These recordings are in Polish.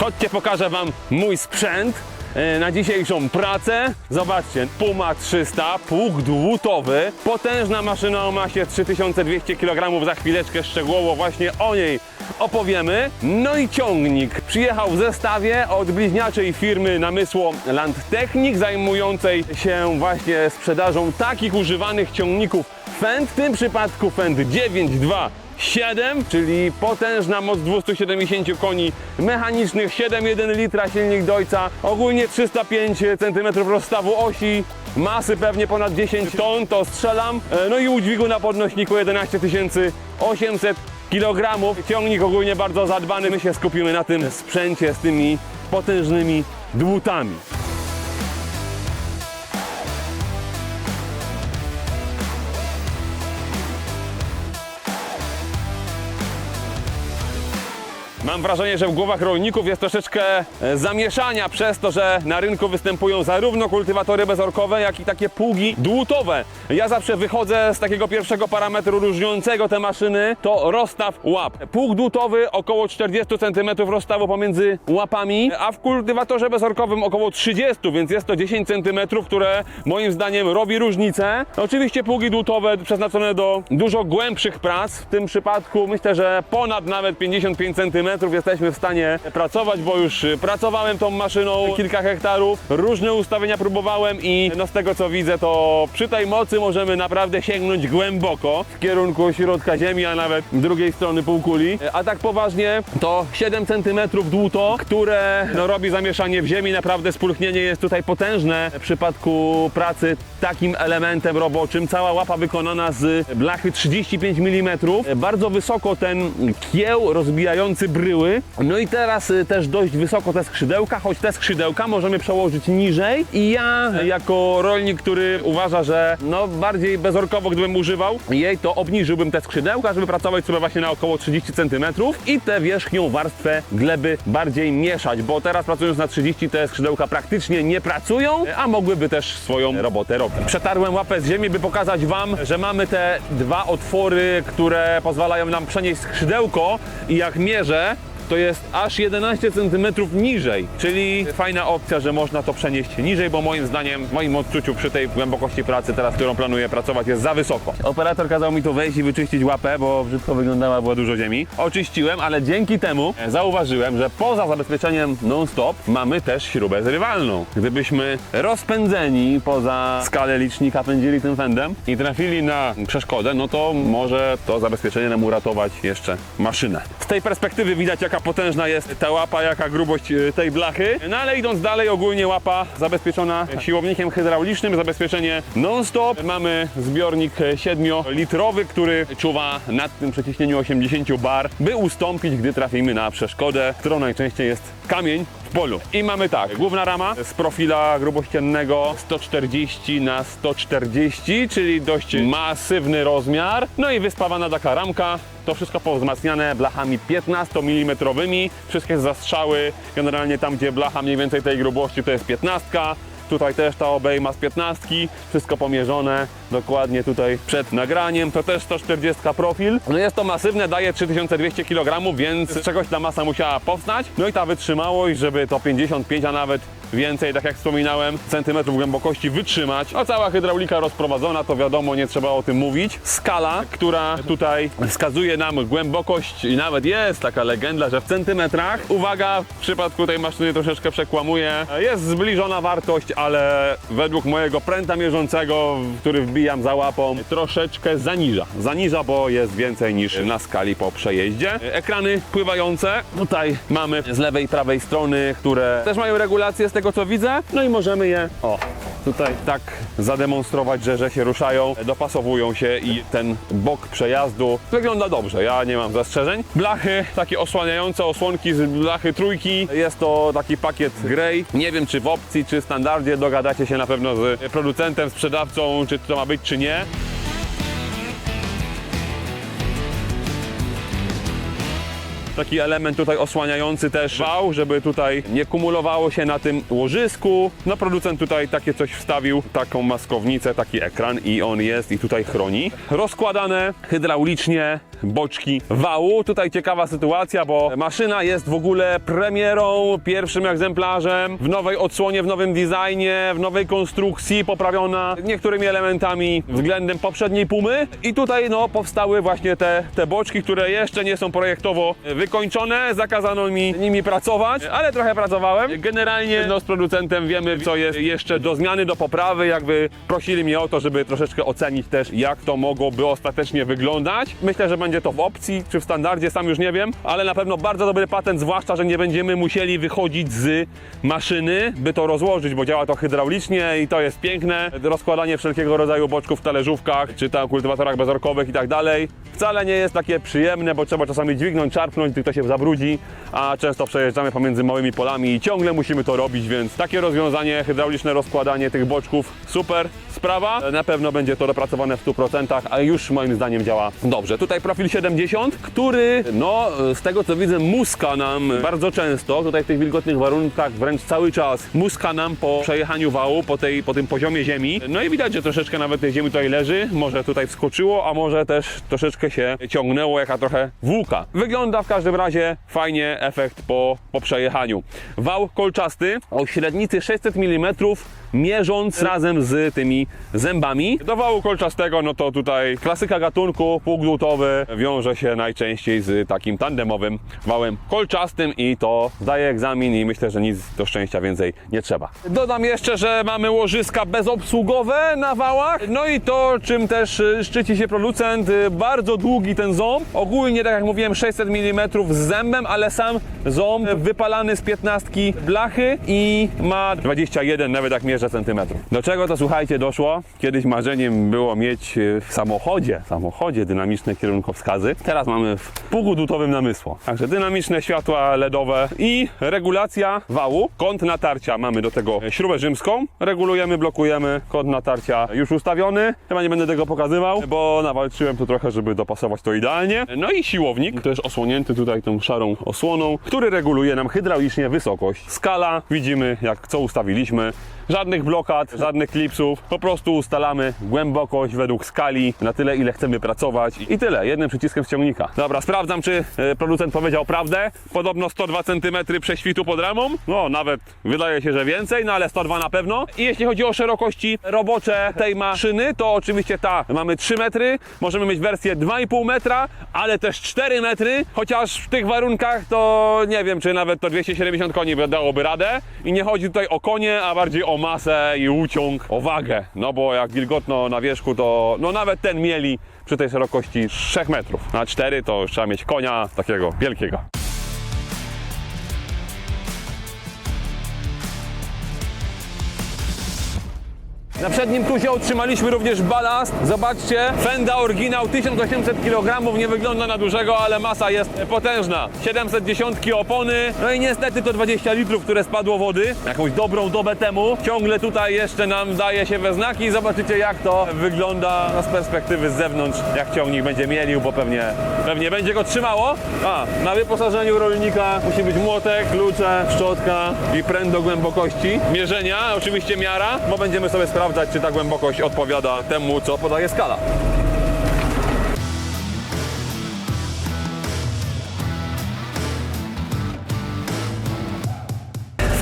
Chodźcie, pokażę Wam mój sprzęt e, na dzisiejszą pracę. Zobaczcie, Puma 300, pług dwutowy, potężna maszyna o masie 3200 kg. Za chwileczkę szczegółowo właśnie o niej opowiemy. No i ciągnik przyjechał w zestawie od bliźniaczej firmy Namysło Landtechnik, zajmującej się właśnie sprzedażą takich używanych ciągników Fendt, w tym przypadku Fendt 9.2 7, czyli potężna moc 270 koni mechanicznych, 7,1 litra silnik Deutza, ogólnie 305 cm rozstawu osi, masy pewnie ponad 10 ton, to strzelam, E, no i udźwigu na podnośniku 11 800 kg. Ciągnik ogólnie bardzo zadbany, my się skupimy na tym sprzęcie z tymi potężnymi dłutami. Mam wrażenie, że w głowach rolników jest troszeczkę e, zamieszania przez to, że na rynku występują zarówno kultywatory bezorkowe, jak i takie pługi dłutowe. Ja zawsze wychodzę z takiego pierwszego parametru różniącego te maszyny, to rozstaw łap. Pług dłutowy około 40 cm rozstawu pomiędzy łapami, a w kultywatorze bezorkowym około 30, więc jest to 10 cm, które moim zdaniem robi różnicę. Oczywiście pługi dłutowe przeznaczone do dużo głębszych prac. W tym przypadku myślę, że ponad nawet 55 cm jesteśmy w stanie pracować, bo już y, pracowałem tą maszyną kilka hektarów, różne ustawienia próbowałem i no z tego co widzę, to przy tej mocy możemy naprawdę sięgnąć głęboko w kierunku środka ziemi, a nawet drugiej strony półkuli. A tak poważnie, to 7 cm dłuto, które no, robi zamieszanie w ziemi, naprawdę spulchnienie jest tutaj potężne w przypadku pracy takim elementem roboczym. Cała łapa wykonana z blachy 35 mm. Bardzo wysoko ten kieł rozbijający bryły. No i teraz y, też dość wysoko te skrzydełka, choć te skrzydełka możemy przełożyć niżej. I ja jako rolnik, który uważa, że no bardziej bezorkowo gdybym używał jej, to obniżyłbym te skrzydełka, żeby pracować sobie właśnie na około 30 cm i tę wierzchnią warstwę gleby bardziej mieszać, bo teraz pracując na 30 te skrzydełka praktycznie nie pracują, a mogłyby też swoją robotę robić. Przetarłem łapę z ziemi, by pokazać Wam, że mamy te dwa otwory, które pozwalają nam przenieść skrzydełko i jak mierzę, to jest aż 11 cm niżej, czyli fajna opcja, że można to przenieść niżej, bo moim zdaniem, w moim odczuciu przy tej głębokości pracy teraz, którą planuję pracować, jest za wysoko. Operator kazał mi tu wejść i wyczyścić łapę, bo brzydko wyglądała, było dużo ziemi. Oczyściłem, ale dzięki temu zauważyłem, że poza zabezpieczeniem non-stop mamy też śrubę zrywalną. Gdybyśmy rozpędzeni poza skalę licznika pędzili tym fendem i trafili na przeszkodę, no to może to zabezpieczenie nam uratować jeszcze maszynę. Z tej perspektywy widać jaka potężna jest ta łapa, jaka grubość y, tej blachy. No ale idąc dalej, ogólnie łapa zabezpieczona siłownikiem hydraulicznym, zabezpieczenie non-stop. Mamy zbiornik 7-litrowy, który czuwa nad tym przeciśnieniu 80 bar, by ustąpić, gdy trafimy na przeszkodę, którą najczęściej jest kamień polu. I mamy tak, główna rama z profila grubościennego 140 na 140, czyli dość masywny rozmiar. No i wyspawana taka ramka, to wszystko powzmacniane blachami 15 mm. Wszystkie zastrzały, generalnie tam gdzie blacha mniej więcej tej grubości to jest 15. Tutaj też ta obejma z 15, wszystko pomierzone dokładnie tutaj przed nagraniem. To też 140 profil. No jest to masywne, daje 3200 kg, więc czegoś ta masa musiała powstać. No i ta wytrzymałość, żeby to 55, a nawet więcej, tak jak wspominałem, centymetrów głębokości wytrzymać. A cała hydraulika rozprowadzona, to wiadomo, nie trzeba o tym mówić. Skala, która tutaj wskazuje nam głębokość i nawet jest taka legenda, że w centymetrach. Uwaga, w przypadku tej maszyny troszeczkę przekłamuje. Jest zbliżona wartość, ale według mojego pręta mierzącego, który wbijam za łapą, troszeczkę zaniża. Zaniża, bo jest więcej niż na skali po przejeździe. Ekrany pływające. Tutaj mamy z lewej i prawej strony, które też mają regulację z tego co widzę. No i możemy je, o, tutaj tak zademonstrować, że, że się ruszają, dopasowują się i ten bok przejazdu wygląda dobrze. Ja nie mam zastrzeżeń. Blachy, takie osłaniające osłonki z blachy trójki. Jest to taki pakiet Grey. Nie wiem czy w opcji, czy w standardzie dogadacie się na pewno z producentem, sprzedawcą, czy to ma być, czy nie. Taki element tutaj osłaniający też wał, żeby tutaj nie kumulowało się na tym łożysku. No producent tutaj takie coś wstawił, taką maskownicę, taki ekran i on jest i tutaj chroni. Rozkładane hydraulicznie boczki wału. Tutaj ciekawa sytuacja, bo maszyna jest w ogóle premierą, pierwszym egzemplarzem, w nowej odsłonie, w nowym designie, w nowej konstrukcji, poprawiona niektórymi elementami względem poprzedniej Pumy. I tutaj no, powstały właśnie te, te boczki, które jeszcze nie są projektowo wykończone. Zakazano mi nimi pracować, ale trochę pracowałem. Generalnie no, z producentem wiemy, co jest jeszcze do zmiany, do poprawy. Jakby prosili mnie o to, żeby troszeczkę ocenić też, jak to mogłoby ostatecznie wyglądać. Myślę, że będzie to w opcji czy w standardzie, sam już nie wiem, ale na pewno bardzo dobry patent, zwłaszcza, że nie będziemy musieli wychodzić z maszyny, by to rozłożyć, bo działa to hydraulicznie i to jest piękne. Rozkładanie wszelkiego rodzaju boczków w talerzówkach, czy tam kultywatorach bezorkowych i tak dalej. Wcale nie jest takie przyjemne, bo trzeba czasami dźwignąć, czarpnąć, tylko się zabrudzi, a często przejeżdżamy pomiędzy małymi polami i ciągle musimy to robić, więc takie rozwiązanie, hydrauliczne rozkładanie tych boczków, super sprawa. Na pewno będzie to dopracowane w 100%, a już moim zdaniem działa dobrze. Tutaj profil 70, który, no, z tego co widzę, muska nam bardzo często, tutaj w tych wilgotnych warunkach wręcz cały czas muska nam po przejechaniu wału, po, tej, po tym poziomie ziemi. No i widać, że troszeczkę nawet tej ziemi tutaj leży, może tutaj wskoczyło, a może też troszeczkę się ciągnęło, jaka trochę włóka. Wygląda w każdym razie fajnie efekt po, po przejechaniu. Wał kolczasty o średnicy 600 mm mierząc razem z tymi zębami. Do wału kolczastego, no to tutaj klasyka gatunku, półglutowy, wiąże się najczęściej z takim tandemowym wałem kolczastym i to zdaje egzamin i myślę, że nic do szczęścia więcej nie trzeba. Dodam jeszcze, że mamy łożyska bezobsługowe na wałach, no i to, czym też y, szczyci się producent, y, bardzo długi ten ząb, ogólnie tak jak mówiłem 600 mm z zębem, ale sam ząb wypalany z 15 blachy i ma 21 nawet jak mierzę centymetrów. Do czego to słuchajcie doszło? Kiedyś marzeniem było mieć y, w samochodzie, w samochodzie dynamiczne kierunkowskazy. Teraz mamy w półgudutowym namysło. Także dynamiczne światła LEDowe i regulacja wału. Kąt natarcia mamy do tego śrubę rzymską. Regulujemy, blokujemy. Kąt natarcia już ustawiony. Chyba nie będę tego pokazywał, bo nawalczyłem tu trochę, żeby dopasować to idealnie. No i siłownik, też osłonięty tutaj tą szarą osłoną, który reguluje nam hydraulicznie wysokość. Skala, widzimy jak co ustawiliśmy. Żadnych blokad, żadnych klipsów. Po prostu ustalamy głębokość według skali, na tyle ile chcemy pracować i tyle, jednym przyciskiem z ciągnika. Dobra, sprawdzam czy e, producent powiedział prawdę. Podobno 102 cm prześwitu pod ramą. No, nawet wydaje się, że więcej, no ale 102 na pewno. I jeśli chodzi o szerokości robocze tej maszyny, to oczywiście ta mamy 3 metry. Możemy mieć wersję 2,5 metra, ale też 4 metry. Chociaż w tych warunkach to nie wiem, czy nawet to 270 koni by dałoby radę. I nie chodzi tutaj o konie, a bardziej o masę i uciąg, o wagę. No bo jak wilgotno na wierzchu, to no nawet ten mieli przy tej szerokości 3 metrów. Na 4 to już trzeba mieć konia takiego wielkiego. Na przednim tuzie otrzymaliśmy również balast. Zobaczcie, Fenda oryginał 1800 kg, nie wygląda na dużego, ale masa jest potężna. 710 opony, no i niestety to 20 litrów, które spadło wody. Jakąś dobrą dobę temu. Ciągle tutaj jeszcze nam daje się we znaki zobaczycie jak to wygląda no, z perspektywy z zewnątrz, jak ciągnik będzie mielił, bo pewnie, pewnie będzie go trzymało. A, na wyposażeniu rolnika musi być młotek, klucze, szczotka i pręt do głębokości. Mierzenia, oczywiście miara, bo będziemy sobie sprawdzać, czy ta głębokość odpowiada temu, co podaje skala.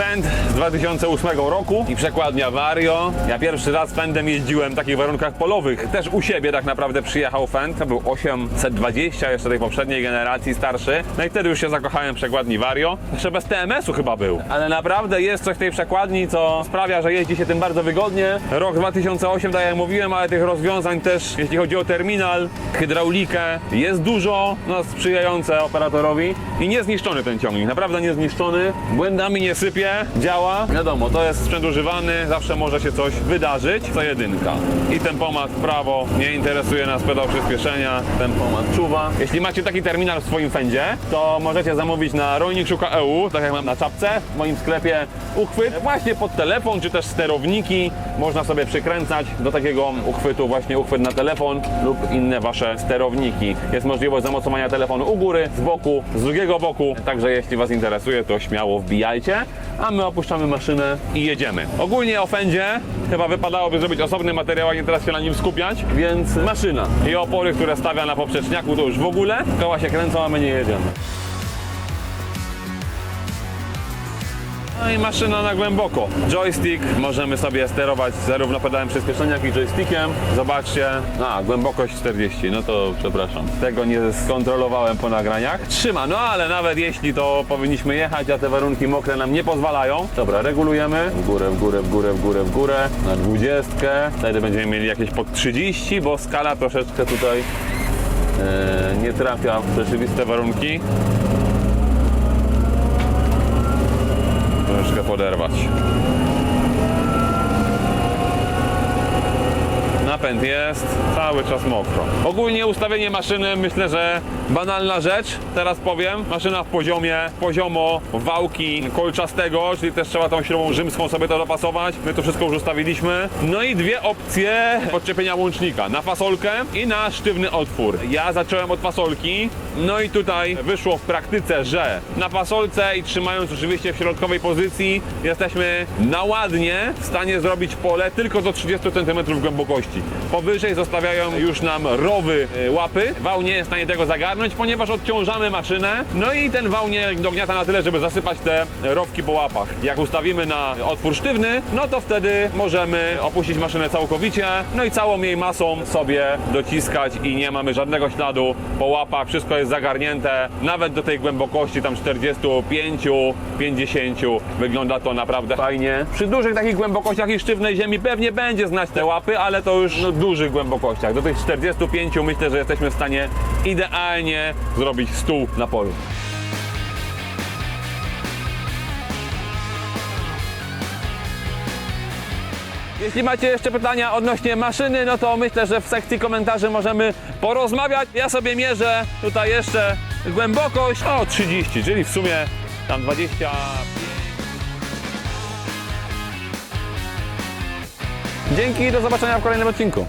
Fend z 2008 roku i przekładnia Vario. Ja pierwszy raz Fendem jeździłem w takich warunkach polowych. Też u siebie tak naprawdę przyjechał Fend. To był 820, jeszcze tej poprzedniej generacji, starszy. No i wtedy już się zakochałem w przekładni Vario. Jeszcze bez TMS-u chyba był. Ale naprawdę jest coś w tej przekładni, co sprawia, że jeździ się tym bardzo wygodnie. Rok 2008, tak jak mówiłem, ale tych rozwiązań też, jeśli chodzi o terminal, hydraulikę, jest dużo, no sprzyjające operatorowi. I niezniszczony ten ciągnik, naprawdę niezniszczony. Błędami nie sypie, działa. Wiadomo, to jest sprzęt używany, zawsze może się coś wydarzyć. Co jedynka. I tempomat w prawo, nie interesuje nas pedał przyspieszenia, tempomat czuwa. Jeśli macie taki terminal w swoim fędzie, to możecie zamówić na rolnikszuka.eu, tak jak mam na czapce w moim sklepie, uchwyt właśnie pod telefon, czy też sterowniki. Można sobie przykręcać do takiego uchwytu właśnie uchwyt na telefon lub inne wasze sterowniki. Jest możliwość zamocowania telefonu u góry, z boku, z drugiego boku. Także jeśli was interesuje, to śmiało wbijajcie. a my opuszczamy maszynę i jedziemy. Ogólnie o fędzie chyba wypadałoby zrobić osobny materiał, a nie teraz się na nim skupiać, więc maszyna i opory, które stawia na poprzeczniaku to już w ogóle, koła się kręcą, a my nie jedziemy. No i maszyna na głęboko. Joystick możemy sobie sterować zarówno pedałem przyspieszenia, jak i joystickiem. Zobaczcie, a głębokość 40, no to przepraszam. Tego nie skontrolowałem po nagraniach. Trzyma, no ale nawet jeśli to powinniśmy jechać, a te warunki mokre nam nie pozwalają. Dobra, regulujemy. W górę, w górę, w górę, w górę, w górę. Na 20. Wtedy będziemy mieli jakieś pod 30, bo skala troszeczkę tutaj e, nie trafia w rzeczywiste warunki. Poderwać. Napęd jest, cały czas mokro. Ogólnie ustawienie maszyny myślę, że banalna rzecz. Teraz powiem, maszyna w poziomie, poziomo wałki kolczastego, czyli też trzeba tą śrubą rzymską sobie to dopasować. My to wszystko już ustawiliśmy. No i dwie opcje podczepienia łącznika. Na fasolkę i na sztywny otwór. Ja zacząłem od fasolki, no i tutaj wyszło w praktyce, że na fasolce i trzymając oczywiście w środkowej pozycji jesteśmy na ładnie w stanie zrobić pole tylko do 30 cm głębokości. Powyżej zostawiają już nam rowy y, łapy. Wał nie jest w stanie tego zagarnąć, ponieważ odciążamy maszynę. No i ten wał nie dogniata na tyle, żeby zasypać te rowki po łapach. Jak ustawimy na otwór sztywny, no to wtedy możemy opuścić maszynę całkowicie, no i całą jej masą sobie dociskać i nie mamy żadnego śladu po łapach. Wszystko jest zagarnięte, nawet do tej głębokości tam 45, 50. Wygląda to naprawdę fajnie. Przy dużych takich głębokościach i sztywnej ziemi pewnie będzie znać te łapy, ale to już no, dużych głębokościach. Do tych 45 myślę, że jesteśmy w stanie idealnie zrobić stół na polu. Jeśli macie jeszcze pytania odnośnie maszyny, no to myślę, że w sekcji komentarzy możemy porozmawiać. Ja sobie mierzę tutaj jeszcze głębokość o 30, czyli w sumie tam 25. Dzięki, do zobaczenia w kolejnym odcinku.